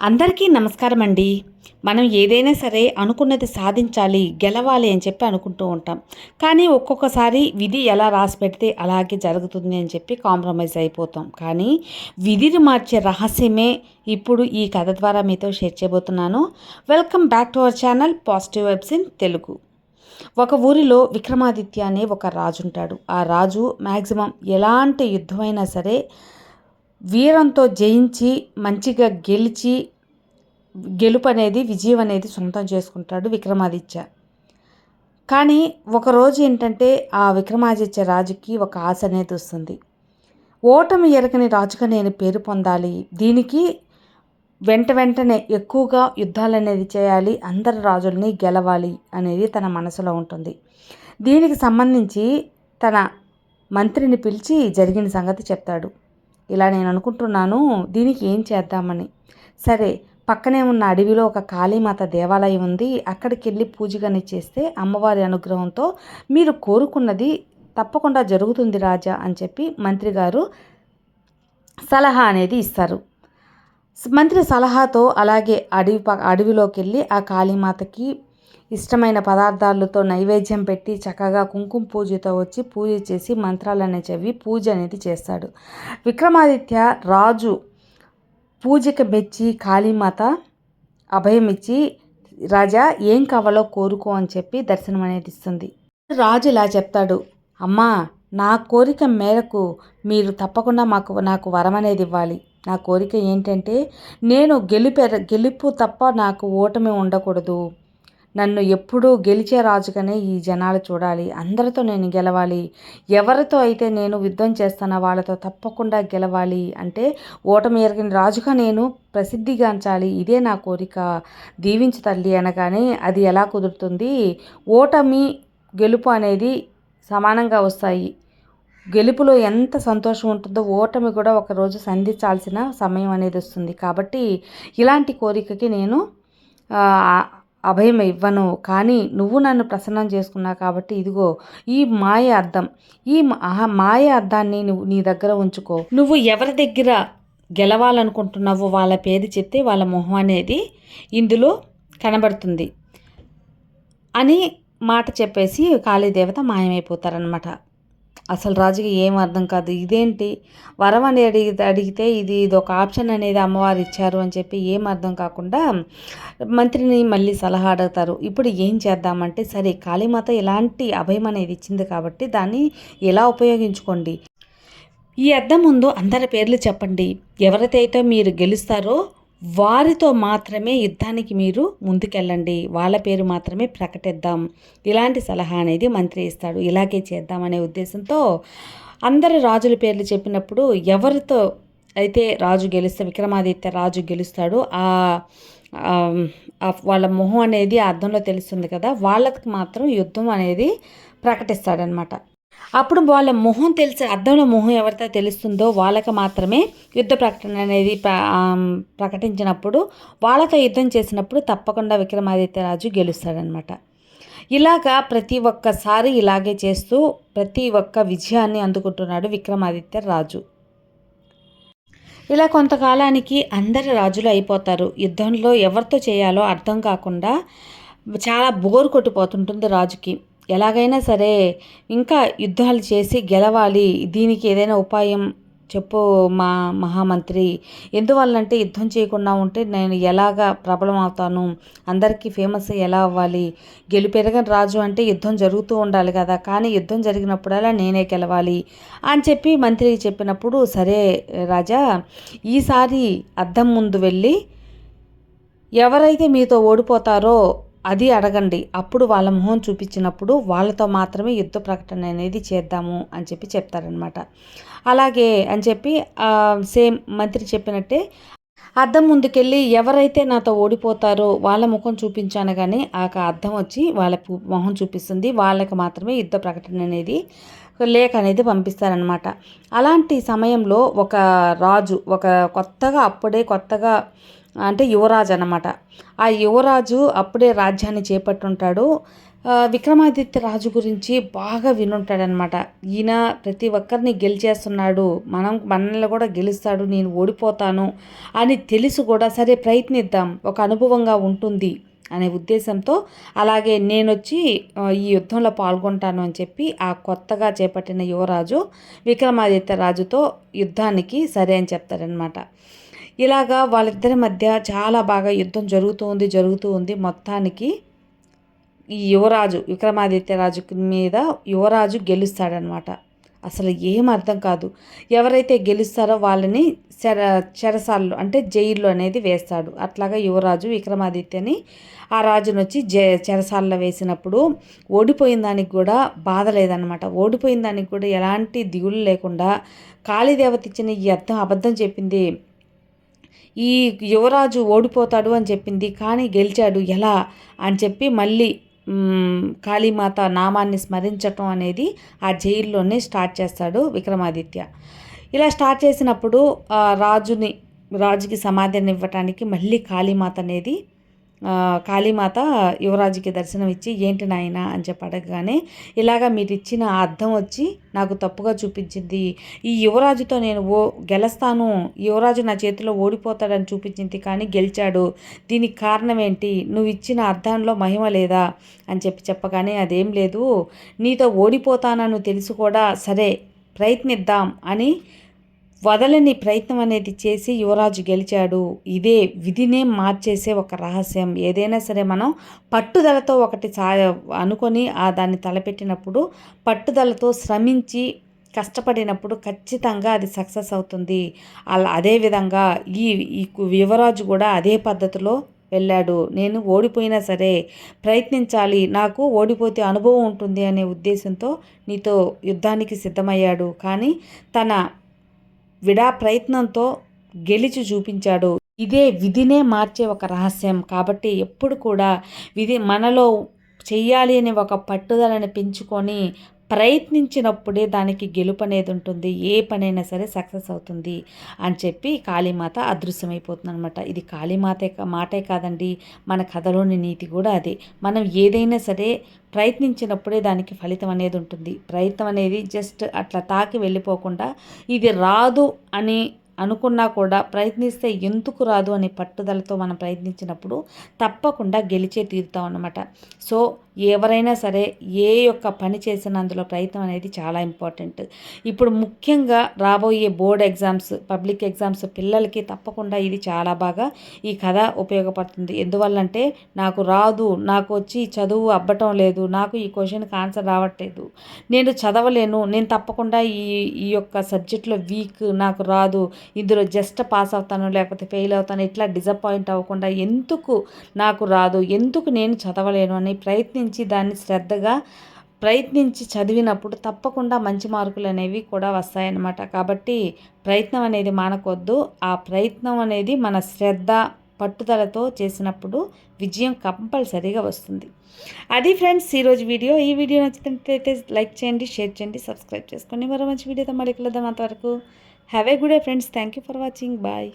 అందరికీ నమస్కారం అండి మనం ఏదైనా సరే అనుకున్నది సాధించాలి గెలవాలి అని చెప్పి అనుకుంటూ ఉంటాం. కానీ ఒక్కొక్కసారి విధి ఎలా రాసి పెడితే అలాగే జరుగుతుంది అని చెప్పి కాంప్రమైజ్ అయిపోతాం. కానీ విధిని మార్చే రహస్యమే ఇప్పుడు ఈ కథ ద్వారా మీతో షేర్ చేయబోతున్నాను. Welcome back to our channel positive waves in Telugu. ఒక ఊరిలో విక్రమాదిత్య అనే ఒక రాజు ఉంటాడు. ఆ రాజు మ్యాక్సిమం ఎలాంటి యుద్ధమైనా సరే వీరంతో జయించి మంచిగా గెలిచి గెలుపు అనేది విజయం అనేది సొంతం చేసుకుంటాడు విక్రమాదిత్య. కానీ ఒకరోజు ఏంటంటే ఆ విక్రమాదిత్య రాజుకి ఒక ఆశ అనేది వస్తుంది. ఓటమి ఎరగని రాజుగా నేను పేరు పొందాలి. దీనికి వెంట వెంటనే ఎక్కువగా యుద్ధాలు అనేది చేయాలి. అందరి రాజుల్ని గెలవాలి అనేది తన మనసులో ఉంటుంది. దీనికి సంబంధించి తన మంత్రిని పిలిచి జరిగిన సంగతి చెప్తాడు. ఇలా నేను అనుకుంటున్నాను దీనికి ఏం చేద్దామని. సరే పక్కనే ఉన్న అడవిలో ఒక కాళీమాత దేవాలయం ఉంది. అక్కడికి వెళ్ళి పూజగాని చేస్తే అమ్మవారి అనుగ్రహంతో మీరు కోరుకున్నది తప్పకుండా జరుగుతుంది రాజా అని చెప్పి మంత్రి గారు సలహా అనేది ఇస్తారు. మంత్రి సలహాతో అలాగే అడవి అడవిలోకి వెళ్ళి ఆ కాళీమాతకి ఇష్టమైన పదార్థాలతో నైవేద్యం పెట్టి చక్కగా కుంకుమ పూజతో వచ్చి పూజ చేసి మంత్రాలనే చెవి పూజ అనేది చేస్తాడు. విక్రమాదిత్య రాజు పూజకి మెచ్చి కాళీమాత అభయం ఇచ్చి రాజా ఏం కావాలో కోరుకో అని చెప్పి దర్శనం అనేది ఇస్తుంది. రాజు ఇలా చెప్తాడు అమ్మా నా కోరిక మేరకు మీరు తప్పకుండా మాకు నాకు వరం అనేది ఇవ్వాలి. నా కోరిక ఏంటంటే నేను గెలిపే గెలుపు తప్ప నాకు ఓటమి ఉండకూడదు. నన్ను ఎప్పుడూ గెలిచే రాజుగానే ఈ జనాలు చూడాలి. అందరితో నేను గెలవాలి. ఎవరితో అయితే నేను యుద్ధం చేస్తానో వాళ్ళతో తప్పకుండా గెలవాలి అంటే ఓటమి ఎరిగిన రాజుగా నేను ప్రసిద్ధిగాంచాలి ఇదే నా కోరిక. దీవించు తల్లి అనగానే అది ఎలా కుదురుతుంది? ఓటమి గెలుపు అనేది సమానంగా వస్తాయి. గెలుపులో ఎంత సంతోషం ఉంటుందో ఓటమి కూడా ఒకరోజు సంధించాల్సిన సమయం అనేది వస్తుంది. కాబట్టి ఇలాంటి కోరికకి నేను అభయం ఇవ్వను. కానీ నువ్వు నన్ను ప్రసన్నం చేసుకున్నావు కాబట్టి ఇదిగో ఈ మాయ అర్థం. ఈ మాయ అర్థాన్ని నువ్వు నీ దగ్గర ఉంచుకో. నువ్వు ఎవరి దగ్గర గెలవాలనుకుంటున్నావో వాళ్ళ పేరు చెప్తే వాళ్ళ మొహం అనేది ఇందులో కనబడుతుంది అని మాట చెప్పేసి కాళీదేవత మాయమైపోతారనమాట అసలు రాజుకి ఏం అర్థం కాదు. ఇదేంటి? వరం అని అడిగి అడిగితే ఇది ఇది ఒక ఆప్షన్ అనేది అమ్మవారు ఇచ్చారు అని చెప్పి ఏం అర్థం కాకుండా మంత్రిని మళ్ళీ సలహా అడుగుతారు. ఇప్పుడు ఏం చేద్దామంటే సరే కాళీమాత ఎలాంటి అభయం అనేది ఇచ్చింది కాబట్టి దాన్ని ఎలా ఉపయోగించుకోండి? ఈ అద్దం ముందు అందరి పేర్లు చెప్పండి. ఎవరైతే మీరు గెలుస్తారో వారితో మాత్రమే యుద్ధానికి మీరు ముందుకెళ్ళండి. వాళ్ళ పేరు మాత్రమే ప్రకటిద్దాం. ఇలాంటి సలహా అనేది మంత్రి ఇస్తాడు. ఇలాగే చేద్దామనే ఉద్దేశంతో అందరు రాజుల పేర్లు చెప్పినప్పుడు ఎవరితో అయితే రాజు గెలిస్తే విక్రమాదిత్య రాజు గెలుస్తాడు ఆ వాళ్ళ మొహం అనేది అర్థంలో తెలుస్తుంది కదా. వాళ్ళకి మాత్రం యుద్ధం అనేది ప్రకటిస్తాడనమాట అప్పుడు వాళ్ళ మొహం తెలిసి అద్దంలో మొహం ఎవరితో తెలుస్తుందో వాళ్ళకి మాత్రమే యుద్ధ ప్రకటన అనేది ప్రకటించినప్పుడు వాళ్ళతో యుద్ధం చేసినప్పుడు తప్పకుండా విక్రమాదిత్య రాజు గెలుస్తాడనమాట ఇలాగా ప్రతి ఒక్కసారి ఇలాగే చేస్తూ ప్రతి ఒక్క విజయాన్ని అందుకుంటున్నాడు విక్రమాదిత్య రాజు. ఇలా కొంతకాలానికి అందరు రాజులు అయిపోతారు. యుద్ధంలో ఎవరితో చేయాలో అర్థం కాకుండా చాలా బోర్ కొట్టిపోతుంటుంది రాజుకి. ఎలాగైనా సరే ఇంకా యుద్ధాలు చేసి గెలవాలి. దీనికి ఏదైనా ఉపాయం చెప్పు మా మహామంత్రి. ఎందువల్లంటే యుద్ధం చేయకుండా ఉంటే నేను ఎలాగా ప్రబలం అవుతాను అందరికీ ఫేమస్ ఎలా అవ్వాలి? గెలుపెరగని రాజు అంటే యుద్ధం జరుగుతూ ఉండాలి కదా. కానీ యుద్ధం జరిగినప్పుడల్లా నేనే గెలవాలి అని చెప్పి మంత్రికి చెప్పినప్పుడు సరే రాజా ఈసారి అద్దం ముందు వెళ్ళి ఎవరైతే మీతో ఓడిపోతారో అది అడగండి. అప్పుడు వాళ్ళ మొహం చూపించినప్పుడు వాళ్ళతో మాత్రమే యుద్ధ ప్రకటన అనేది చేద్దాము అని చెప్పి చెప్తారనమాట అలాగే అని చెప్పి సేమ్ మంత్రి చెప్పినట్టే అద్దం ముందుకెళ్ళి ఎవరైతే నాతో ఓడిపోతారో వాళ్ళ ముఖం చూపించాను కానీ ఆ అద్దం వచ్చి వాళ్ళ మొహం చూపిస్తుంది. వాళ్ళకి మాత్రమే యుద్ధ ప్రకటన అనేది లేఖ అనేది పంపిస్తారనమాట అలాంటి సమయంలో ఒక రాజు ఒక కొత్తగా అప్పుడే కొత్తగా అంటే యువరాజు అనమాట ఆ యువరాజు అప్పుడే రాజ్యాన్ని చేపట్టుంటాడు. విక్రమాదిత్య రాజు గురించి బాగా వినుంటాడనమాట ఈయన ప్రతి ఒక్కరిని గెలిచేస్తున్నాడు. మనం మనల్ని కూడా గెలుస్తాడు. నేను ఓడిపోతాను అని తెలిసి కూడా సరే ప్రయత్నిద్దాం. ఒక అనుభవంగా ఉంటుంది అనే ఉద్దేశంతో అలాగే నేను వచ్చి ఈ యుద్ధంలో పాల్గొంటాను అని చెప్పి ఆ కొత్తగా చేపట్టిన యువరాజు విక్రమాదిత్య రాజుతో యుద్ధానికి సరే అని చెప్తాడనమాట ఇలాగా వాళ్ళిద్దరి మధ్య చాలా బాగా యుద్ధం జరుగుతూ ఉంది జరుగుతూ ఉంది. మొత్తానికి ఈ యువరాజు విక్రమాదిత్య రాజు మీద యువరాజు గెలుస్తాడనమాట. అసలు ఏం అర్థం కాదు. ఎవరైతే గెలుస్తారో వాళ్ళని చెర చెరసాల్లో అంటే జైల్లో అనేది వేస్తాడు. అట్లాగా యువరాజు విక్రమాదిత్యని ఆ రాజును వచ్చి జ చెరసాల్లో వేసినప్పుడు ఓడిపోయిన దానికి కూడా బాధ లేదనమాట. ఓడిపోయిన దానికి కూడా ఎలాంటి దిగులు లేకుండా కాళీదేవత ఇచ్చిన ఈ అర్థం అబద్ధం చెప్పింది ఈ యువరాజు ఓడిపోతాడు అని చెప్పింది. కానీ గెలిచాడు. ఎలా? అని చెప్పి మళ్ళీ కాళీమాత నామాన్ని స్మరించటం అనేది ఆ జైల్లోనే స్టార్ట్ చేస్తాడు విక్రమాదిత్య. ఇలా స్టార్ట్ చేసినప్పుడు రాజుని రాజుకి సమాధిని ఇవ్వటానికి మళ్ళీ కాళీమాత అనేది కాళీమాత యువరాజుకి దర్శనం ఇచ్చి ఏంటి నాయన? అని చెప్పి అడగగానే ఇలాగ మీరు ఇచ్చిన అర్థం వచ్చి నాకు తప్పుగా చూపించింది. ఈ యువరాజుతో నేను ఓ గెలుస్తాను. యువరాజు నా చేతిలో ఓడిపోతాడని చూపించింది కానీ గెలిచాడు. దీనికి కారణం ఏంటి? నువ్వు ఇచ్చిన అర్థంలో మహిమ లేదా? అని చెప్పి చెప్పగానే అదేం లేదు. నీతో ఓడిపోతానని తెలుసు కూడా. సరే ప్రయత్నిద్దాం అని వదలని ప్రయత్నం అనేది చేసి యువరాజు గెలిచాడు. ఇదే విధినే మార్చేసే ఒక రహస్యం. ఏదైనా సరే మనం పట్టుదలతో ఒకటి సా అనుకొని ఆ దాన్ని తలపెట్టినప్పుడు పట్టుదలతో శ్రమించి కష్టపడినప్పుడు ఖచ్చితంగా అది సక్సెస్ అవుతుంది. అలా అదేవిధంగా ఈ ఈ యువరాజు కూడా అదే పద్ధతిలో వెళ్ళాడు. నేను ఓడిపోయినా సరే ప్రయత్నించాలి. నాకు ఓడిపోతే అనుభవం ఉంటుంది అనే ఉద్దేశంతో నీతో యుద్ధానికి సిద్ధమయ్యాడు. కానీ తన విడా ప్రయత్నంతో గెలిచి చూపించాడు. ఇదే విధినే మార్చే ఒక రహస్యం. కాబట్టి ఎప్పుడు కూడా విధి మనలో చెయ్యాలి అనే ఒక పట్టుదలని పెంచుకొని ప్రయత్నించినప్పుడే దానికి గెలుపు అనేది ఉంటుంది. ఏ పనైనా సరే సక్సెస్ అవుతుంది అని చెప్పి కాళీమాత అదృశ్యమైపోతుంది అనమాట ఇది కాళీమాతే మాటే కాదండి. మన కథలోని నీతి కూడా అదే. మనం ఏదైనా సరే ప్రయత్నించినప్పుడే దానికి ఫలితం అనేది ఉంటుంది. ప్రయత్నం అనేది జస్ట్ అట్లా తాకి వెళ్ళిపోకుండా ఇది రాదు అని అనుకున్నా కూడా ప్రయత్నిస్తే ఎందుకు రాదు అనే పట్టుదలతో మనం ప్రయత్నించినప్పుడు తప్పకుండా గెలిచే తీరుతాం అన్నమాట సో ఎవరైనా సరే ఏ యొక్క పని చేసిన అందులో ప్రయత్నం అనేది చాలా ఇంపార్టెంట్. ఇప్పుడు ముఖ్యంగా రాబోయే బోర్డ్ ఎగ్జామ్స్ పబ్లిక్ ఎగ్జామ్స్ పిల్లలకి తప్పకుండా ఇది చాలా బాగా ఈ కథ ఉపయోగపడుతుంది. ఎందువల్లంటే నాకు రాదు నాకు వచ్చి చదువు అబ్బటం లేదు నాకు ఈ క్వశ్చన్కి ఆన్సర్ రావట్లేదు. నేను చదవలేను నేను తప్పకుండా ఈ ఈ యొక్క సబ్జెక్ట్లో వీక్ నాకు రాదు ఇందులో జస్ట్ పాస్ అవుతాను లేకపోతే ఫెయిల్ అవుతాను ఇట్లా డిసప్పాయింట్ అవ్వకుండా ఎందుకు నాకు రాదు ఎందుకు నేను చదవలేను అని ప్రయత్నించి దాన్ని శ్రద్ధగా ప్రయత్నించి చదివినప్పుడు తప్పకుండా మంచి మార్కులు అనేవి కూడా వస్తాయన్నమాట. కాబట్టి ప్రయత్నం అనేది మానకొద్దు. ఆ ప్రయత్నం అనేది మన శ్రద్ధ పట్టుదలతో చేసినప్పుడు విజయం కంపల్సరీగా వస్తుంది. అది ఫ్రెండ్స్ ఈరోజు వీడియో. ఈ వీడియో నచ్చినట్లయితే లైక్ చేయండి షేర్ చేయండి సబ్స్క్రైబ్ చేసుకోండి మరో మంచి వీడియోతో మళ్ళీ కలుద్దాం అంతవరకు. Have a good day friends thank you for watching bye